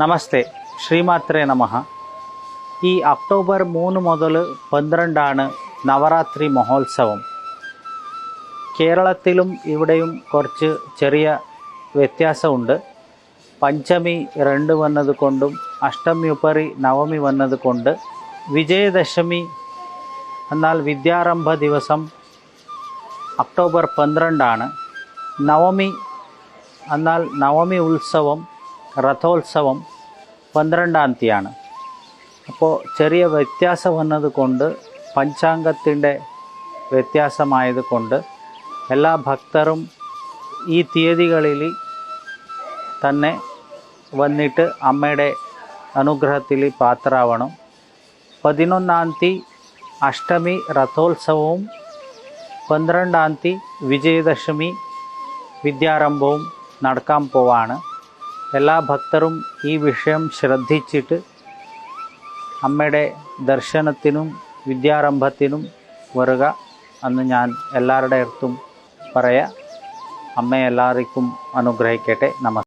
നമസ്തേ ശ്രീമാത്രേ നമഃ ഈ ഒക്ടോബർ മൂന്ന് മുതൽ പന്ത്രണ്ടാണ് നവരാത്രി മഹോത്സവം. കേരളത്തിലും ഇവിടെയും കുറച്ച് ചെറിയ വ്യത്യാസമുണ്ട്. പഞ്ചമി രണ്ട് വന്നത് കൊണ്ടും അഷ്ടമി ഉപരി നവമി വന്നത് കൊണ്ട് വിജയദശമി എന്നാൽ വിദ്യാരംഭ ദിവസം ഒക്ടോബർ പന്ത്രണ്ടാണ്. നവമി എന്നാൽ നവമി ഉത്സവം രഥോത്സവം പന്ത്രണ്ടാം തീയതിയാണ്. അപ്പോൾ ചെറിയ വ്യത്യാസം വന്നത് കൊണ്ട് പഞ്ചാംഗത്തിന്റെ വ്യത്യാസമായത് കൊണ്ട് എല്ലാ ഭക്തരും ഈ തീയതികളിൽ തന്നെ വന്നിട്ട് അമ്മയുടെ അനുഗ്രഹത്തിൽ പാത്രാവണം പതിനൊന്നാം തീയതി അഷ്ടമി രഥോത്സവവും പന്ത്രണ്ടാം തീയതി വിജയദശമി വിദ്യാരംഭവും നടക്കാൻ പോവാണ്. എല്ലാ ഭക്തരും ഈ വിഷയം ശ്രദ്ധിച്ചിട്ട് അമ്മയുടെ ദർശനത്തിനും വിദ്യാരംഭത്തിനും വരിക എന്ന് ഞാൻ എല്ലാവരുടെ അടുത്തും പറയാം. അമ്മ എല്ലാവർക്കും അനുഗ്രഹിക്കട്ടെ. നമസ്കാരം